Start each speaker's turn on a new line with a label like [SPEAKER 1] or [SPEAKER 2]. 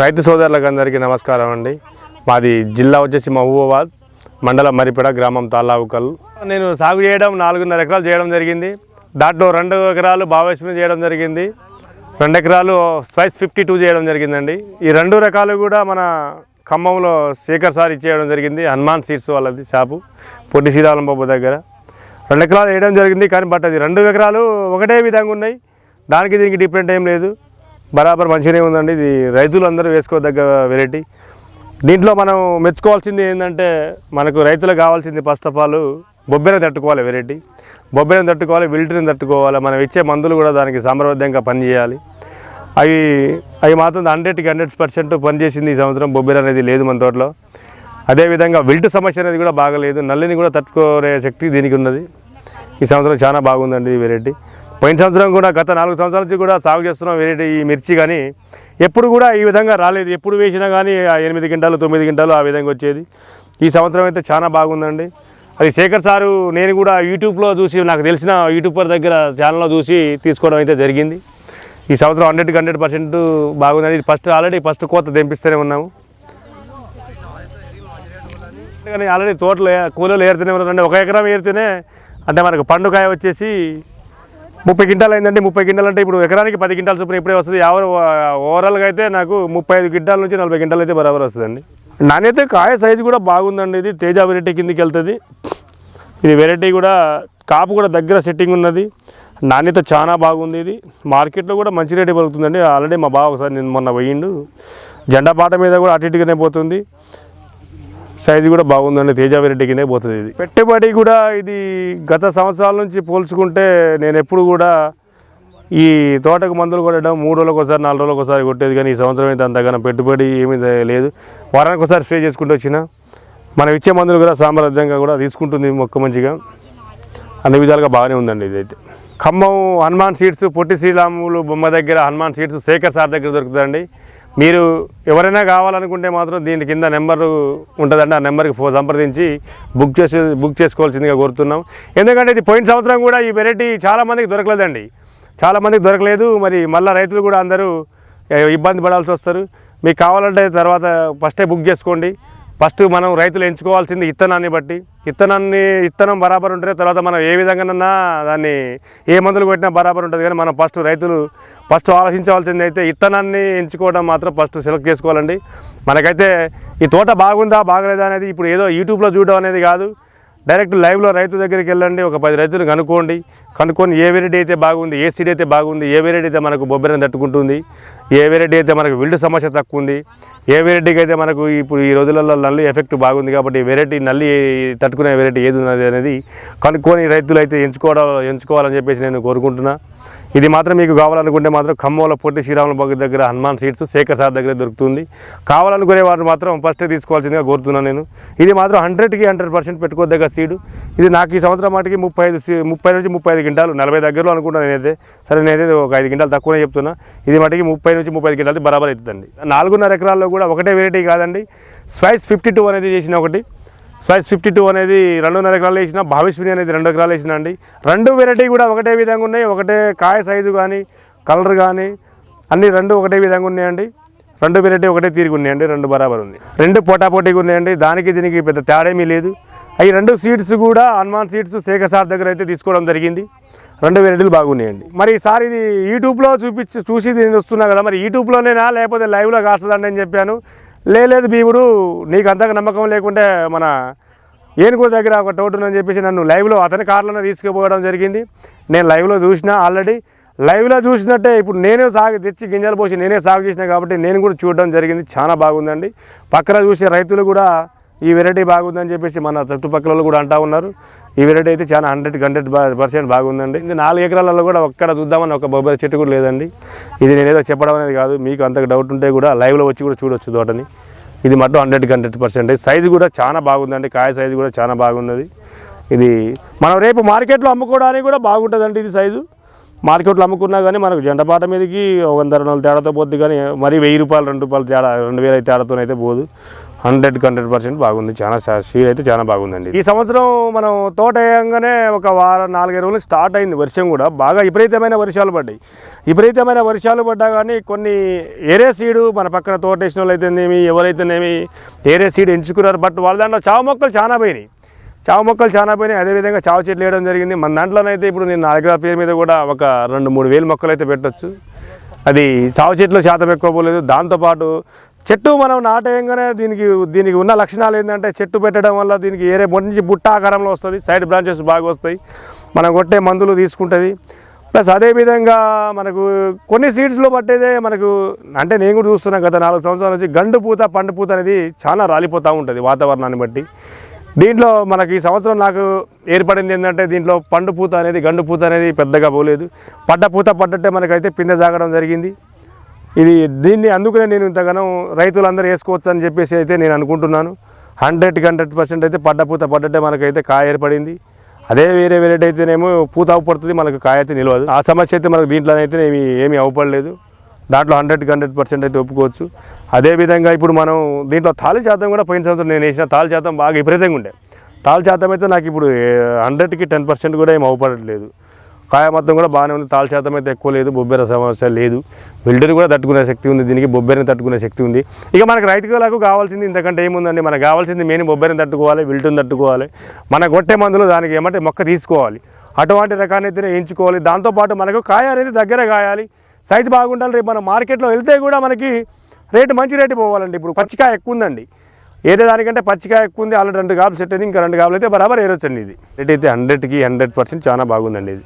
[SPEAKER 1] రైతు సోదరులకు అందరికీ నమస్కారం అండి. మాది జిల్లా వచ్చేసి మహబూబాబాద్ మండలం మరిపేడ గ్రామం తాలావుకల్ నేను సాగు చేయడం నాలుగున్నర ఎకరాలు చేయడం జరిగింది. దాంట్లో రెండు ఎకరాలు భావేశ్వరం చేయడం జరిగింది. రెండు ఎకరాలు స్పైస్ ఫిఫ్టీ టూ చేయడం జరిగిందండి. ఈ రెండు రకాలు కూడా మన ఖమ్మంలో శేఖర్ సార్ ఇచ్చేయడం జరిగింది. హనుమాన్ సీడ్స్ వాళ్ళది షాపు పొట్టి శ్రీరాలం బాబు దగ్గర. రెండు ఎకరాలు వేయడం జరిగింది కానీ బట్ అది రెండు ఎకరాలు ఒకటే విధంగా ఉన్నాయి. దానికి దీనికి డిఫరెంట్ ఏం లేదు. బరాబర్ మంచిగానే ఉందండి. ఇది రైతులందరూ వేసుకోదగ్గ వెరైటీ దీంట్లో మనం మెచ్చుకోవాల్సింది ఏంటంటే మనకు రైతులకు కావాల్సింది ఫస్ట్ ఆఫ్ ఆల్ బొబ్బెన తట్టుకోవాలి వెరైటీ బొబ్బెన తట్టుకోవాలి విల్టర్ని తట్టుకోవాలి మనం ఇచ్చే మందులు కూడా దానికి సామర్థ్యంగా పనిచేయాలి. అవి అవి మాత్రం హండ్రెడ్కి హండ్రెడ్ పర్సెంట్ పనిచేసింది ఈ సంవత్సరం బొబ్బెర అనేది లేదు మన తోటలో. అదేవిధంగా విల్ట్ సమస్య అనేది కూడా బాగలేదు. నల్లిని కూడా తట్టుకోరే శక్తి దీనికి ఉన్నది. ఈ సంవత్సరం చాలా బాగుందండి ఈ వెరైటీ పోయిన సంవత్సరం కూడా గత నాలుగు సంవత్సరాల నుంచి కూడా సాగు చేస్తున్నాం వెరైటీ ఈ మిర్చి కానీ. ఎప్పుడు కూడా ఈ విధంగా రాలేదు. ఎప్పుడు వేసినా కానీ ఆ ఎనిమిది గంటలు తొమ్మిది గంటలు ఆ విధంగా వచ్చేది. ఈ సంవత్సరం అయితే చాలా బాగుందండి. అది శేఖర్ సారు నేను కూడా యూట్యూబ్లో చూసి నాకు తెలిసిన యూట్యూబర్ దగ్గర ఛానల్లో చూసి తీసుకోవడం అయితే జరిగింది. ఈ సంవత్సరం హండ్రెడ్కి హండ్రెడ్ పర్సెంట్ బాగుందండి. ఫస్ట్ ఆల్రెడీ ఫస్ట్ కోత తెంపిస్తూనే ఉన్నాము. కానీ ఆల్రెడీ తోటలు కూలీలు ఏరుతూనే ఉన్నారండి. ఒక ఎకరం ఏరితేనే అంటే మనకు పండుకాయ వచ్చేసి ముప్పై గింటాలు అయిందంటే ముప్పై గింటాలు అంటే ఇప్పుడు ఎకరానికి పది గింటాలు చొప్పున ఇప్పుడే వస్తుంది. ఎవరు ఓవరాల్గా అయితే నాకు ముప్పై ఐదు గింటాల నుంచి నలభై గింటాలు అయితే బరాబర్ వస్తుందండి. నాణ్యత కాయ సైజు కూడా బాగుందండి ఇది. తేజ వెరైటీ కిందికి వెళ్తుంది. ఇది వెరైటీ కూడా కాపు కూడా దగ్గర సెట్టింగ్ ఉన్నది. నాణ్యత చాలా బాగుంది ఇది. మార్కెట్లో కూడా మంచి రేటు పలుకుతుందండి ఆల్రెడీ మా బావ ఒకసారి నేను మొన్న పోయిండు. జెండా పాట మీద కూడా అటు ఇటుగానే పోతుంది. సైజు కూడా బాగుందండి తేజ వెరైటీ కిందే పోతుంది ఇది. పెట్టుబడి కూడా ఇది గత సంవత్సరాల నుంచి పోల్చుకుంటే నేను ఎప్పుడు కూడా ఈ తోటకు మందులు కొట్టడం మూడు రోజులకు ఒకసారి నాలుగు రోజులకు ఒకసారి కొట్టేది కానీ ఈ సంవత్సరం అయితే అంతగానో పెట్టుబడి ఏమీ లేదు. వారానికి ఒకసారి స్ప్రే చేసుకుంటూ వచ్చిన. మనం ఇచ్చే మందులు కూడా సామర్థ్యంగా కూడా తీసుకుంటుంది మొక్క మంచిగా. అన్ని విధాలుగా బాగానే ఉందండి ఇదైతే ఖమ్మం హనుమాన్ సీడ్స్ పొట్టి శ్రీరాములు బొమ్మ దగ్గర హనుమాన్ సీడ్స్ శేఖర్ సార్ దగ్గర దొరుకుతుందండి మీరు ఎవరైనా కావాలనుకుంటే మాత్రం దీని కింద నెంబర్ ఉంటుందండి. ఆ నెంబర్కి ఫోన్ సంప్రదించి బుక్ చేసి బుక్ చేసుకోవాల్సిందిగా కోరుతున్నాం. ఎందుకంటే ఇది పోయిన సంవత్సరం కూడా ఈ వెరైటీ చాలామందికి దొరకలేదండి. చాలామందికి దొరకలేదు. మరి మళ్ళీ రైతులు కూడా అందరూ ఇబ్బంది పడాల్సి వస్తారు. మీకు కావాలంటే తర్వాత ఫస్టే బుక్ చేసుకోండి. ఫస్ట్ మనం రైతులు ఎంచుకోవాల్సింది ఇత్తనాన్ని బట్టి. ఇత్తనాన్ని ఇత్తనం బరాబర్ ఉంటే తర్వాత మనం ఏ విధంగానన్నా దాన్ని ఏ మందులు కొట్టినా బరాబర్ ఉంటుంది. కానీ మనం ఫస్ట్ రైతులు ఫస్ట్ ఆలోచించవలసింది అయితే ఇత్తనాన్ని ఎంచుకోవడం మాత్రం ఫస్ట్ సెలెక్ట్ చేసుకోవాలండి. మనకైతే ఈ తోట బాగుందా బాగలేదా అనేది ఇప్పుడు ఏదో యూట్యూబ్లో చూడడం అనేది కాదు. డైరెక్ట్ లైవ్లో రైతు దగ్గరికి వెళ్ళండి ఒక పది రైతులు కనుక్కోండి. కనుక్కొని ఏ వెరైటీ అయితే బాగుంది ఏ సీడ్ అయితే బాగుంది ఏ వెరైటీ అయితే మనకు బొబ్బెరని తట్టుకుంటుంది ఏ వెరైటీ అయితే మనకు విల్డ్ సమస్య తక్కువ ఉంది ఏ వెరైటీకి అయితే మనకు ఇప్పుడు ఈ రోజులలో నల్లి ఎఫెక్ట్ బాగుంది కాబట్టి వెరైటీ నల్లి తట్టుకునే వెరైటీ ఏది ఉన్నది అనేది కనుక్కొని రైతులు అయితే ఎంచుకోవడం ఎంచుకోవాలని చెప్పేసి నేను కోరుకుంటున్నా. ఇది మాత్రం మీకు కావాలనుకుంటే మాత్రం ఖమ్మంలో పొట్టి శ్రీరాముల బాగు దగ్గర హనుమాన్ సీట్స్ శేఖర్ సార్ దగ్గర దొరుకుతుంది. కావాలనుకునే వారు మాత్రం ఫస్ట్ తీసుకోవాల్సిందిగా కోరుతున్నాను నేను. ఇది మాత్రం హండ్రెడ్కి హండ్రెడ్ పర్సెంట్ పెట్టుకోదగ్గ సీడు ఇది నాకు ఈ సంవత్సరం మాటికి ముప్పై ఐదు సీ- ముప్పై నుంచి ముప్పై ఐదు గింటాలు నలభై దగ్గరలో అనుకుంటాను నేనైతే. సరే నేనైతే ఒక ఐదు గింటాలు తక్కువనే చెప్తున్నా. ఇది మటుకి ముప్పై నుంచి ముప్పై ఐదు గింటాలు బరాబర్ అవుతుందండి. నాలుగున్నర ఎకరాల్లో కూడా ఒకటే వెరైటీ కాదండి. స్వైస్ ఫిఫ్టీ టూ అనేది చేసిన ఒకటి. సైజ్ ఫిఫ్టీ టూ అనేది రెండున్నర ఎకరాలు వేసిన భావిస్విని అనేది రెండు ఎకరాలు వేసిన అండి. రెండు వెరైటీ కూడా ఒకటే విధంగా ఉన్నాయి. ఒకటే కాయ సైజు కానీ కలర్ కానీ అన్ని రెండు ఒకటే విధంగా ఉన్నాయండి. రెండు వెరైటీ ఒకటే తీరిగి ఉన్నాయండి. రెండు బరాబర్ ఉంది. రెండు పోటాపోటీగా ఉన్నాయండి. దానికి దీనికి పెద్ద తేడేమీ లేదు. అవి రెండు సీడ్స్ కూడా హనుమాన్ సీడ్స్ శేఖర్ సార్ దగ్గర అయితే తీసుకోవడం జరిగింది. రెండు వెరైటీలు బాగున్నాయండి మరి ఈసారి ఇది యూట్యూబ్లో చూపించి చూసి నేను వస్తున్నా కదా మరి యూట్యూబ్లోనేనా లేకపోతే లైవ్లో కాస్తుందండి అని చెప్పాను. లేదు భీముడు నీకు అంతగా నమ్మకం లేకుంటే మన ఏనుగు దగ్గర ఒక డౌట్ ఉందని చెప్పేసి నన్ను లైవ్లో అతని కార్లోనే తీసుకుపోవడం జరిగింది. నేను లైవ్లో చూసిన ఆల్రెడీ. లైవ్లో చూసినట్టే ఇప్పుడు నేనే సాగు తెచ్చి గింజలు పోసి నేనే సాగు చేసిన కాబట్టి నేను కూడా చూడడం జరిగింది. చాలా బాగుందండి. పక్కన చూసే రైతులు కూడా ఈ వెరైటీ బాగుందని చెప్పేసి మన చుట్టుపక్కల కూడా అంటా ఉన్నారు. ఈ వెరైటీ అయితే చాలా హండ్రెడ్ హండ్రెడ్ పర్సెంట్ బాగుందండి. ఇది నాలుగు ఎకరాలలో కూడా ఒక్కడ చూద్దామని ఒక బొబ్బరి చెట్టు కూడా లేదండి. ఇది నేనేదో చెప్పడం అనేది కాదు. మీకు అంత డౌట్ ఉంటే కూడా లైవ్లో వచ్చి కూడా చూడొచ్చు తోటని. ఇది మటు హండ్రెడ్కి హండ్రెడ్ పర్సెంట్ సైజు కూడా చాలా బాగుందండి. కాయ సైజు కూడా చాలా బాగున్నది. ఇది మనం రేపు మార్కెట్లో అమ్ముకోవడానికి కూడా బాగుంటుందండి ఇది సైజు మార్కెట్లో అమ్ముకున్నా కానీ మనకు జెండపాట మీదకి ఒక వంద రెండు వందల తేడాతో పోద్ది కానీ మరి వెయ్యి రూపాయలు రెండు రూపాయలు తేడా రెండు వేల తేడాతో అయితే పోదు. హండ్రెడ్కి హండ్రెడ్ పర్సెంట్ బాగుంది. చాలా సీడ్ అయితే చాలా బాగుందండి ఈ సంవత్సరం మనం తోట వేయంగానే ఒక వారం నాలుగైదు రోజులు స్టార్ట్ అయింది వర్షం కూడా. బాగా విపరీతమైన వర్షాలు పడ్డాయి. విపరీతమైన వర్షాలు పడ్డా కానీ కొన్ని ఏరే సీడు మన పక్కన తోట వేసిన వాళ్ళు అయితేనేమి ఎవరైతేనేమి ఏరే సీడ్ ఎంచుకున్నారు. బట్ వాళ్ళ దాంట్లో చావు మొక్కలు చాలా పోయినాయి. చావు మొక్కలు చాలా పోయినాయి. అదేవిధంగా చావు చెట్లు వేయడం జరిగింది. మన దాంట్లోనైతే ఇప్పుడు నేను నాలుగు పేరు మీద కూడా ఒక రెండు మూడు వేలు మొక్కలు అయితే పెట్టచ్చు. అది చావు చెట్లు శాతం ఎక్కువ పోలేదు. దాంతోపాటు చెట్టు మనం నాటేయంగానే దీనికి దీనికి ఉన్న లక్షణాలు ఏంటంటే చెట్టు పెట్టడం వల్ల దీనికి ఏరే నుంచి బుట్ట ఆకారంలో వస్తుంది. సైడ్ బ్రాంచెస్ బాగా వస్తాయి. మనం కొట్టే మందులు తీసుకుంటుంది. ప్లస్ అదేవిధంగా మనకు కొన్ని సీడ్స్లో పట్టేదే మనకు అంటే నేను కూడా చూస్తున్నాను గత నాలుగు సంవత్సరాల నుంచి గండు పూత పండు పూత అనేది చాలా రాలిపోతూ ఉంటుంది వాతావరణాన్ని బట్టి. దీంట్లో మనకి ఈ సంవత్సరం నాకు ఏర్పడింది ఏంటంటే దీంట్లో పండు పూత అనేది గండు పూత అనేది పెద్దగా పోలేదు. పడ్డ పూత పడ్డట్టే మనకైతే పిందె జాగడం జరిగింది. ఇది దీన్ని అందుకనే నేను ఇంతగానో రైతులందరూ వేసుకోవచ్చు అని చెప్పేసి అయితే నేను అనుకుంటున్నాను. హండ్రెడ్కి హండ్రెడ్ పర్సెంట్ అయితే పడ్డ పూత పడ్డట్టే మనకైతే కాయ ఏర్పడింది. అదే వేరే వేరేటి అయితేనేమో పూత అవపడుతుంది మనకు కాయ అయితే నిలవదు. ఆ సమస్య అయితే మనకు దీంట్లో అయితే ఏమి ఏమీ అవపడలేదు దాంట్లో హండ్రెడ్కి హండ్రెడ్ పర్సెంట్ అయితే ఒప్పుకోవచ్చు. అదేవిధంగా ఇప్పుడు మనం దీంట్లో తాళి శాతం కూడా పోయిన సంవత్సరం నేను వేసిన తాళి శాతం బాగా విపరీతంగా ఉండే. తాళి శాతం అయితే నాకు ఇప్పుడు హండ్రెడ్కి టెన్ పర్సెంట్ కూడా ఏం అవపడట్లేదు. కాయ మొత్తం కూడా బాగానే ఉంది తాళి శాతం అయితే ఎక్కువ లేదు బొబ్బెర సమస్య లేదు. బిల్డర్ కూడా తట్టుకునే శక్తి ఉంది దీనికి బొబ్బెరని తట్టుకునే శక్తి ఉంది. ఇక మనకు రైతులకు కావాల్సింది ఇంతకంటే ఏముందండి? మనకు కావాల్సింది మెయిన్ బొబ్బెరని తట్టుకోవాలి విల్టుని తట్టుకోవాలి. మన కొట్టే మందులు దానికి ఏమంటే మొక్క తీసుకోవాలి. అటువంటి రకాన్ని అయితే ఎంచుకోవాలి. దాంతోపాటు మనకు కాయ అనేది దగ్గర కాయాలి. సైజు బాగుండాలి రేపు మనం మార్కెట్లో వెళ్తే కూడా మనకి రేటు మంచి రేటు పోవాలండి ఇప్పుడు. పచ్చికాయ ఎక్కువ ఉందండి. ఏదే దానికంటే పచ్చికాయ ఎక్కువ ఉంది ఆల్రెడీ రెండు కాపులు సెట్ అయింది ఇంకా రెండు కాపులు అయితే బరాబర్ ఏరొచ్చండి ఇది. రేట్ అయితే హండ్రెడ్కి హండ్రెడ్ పర్సెంట్ చాలా బాగుందండి ఇది.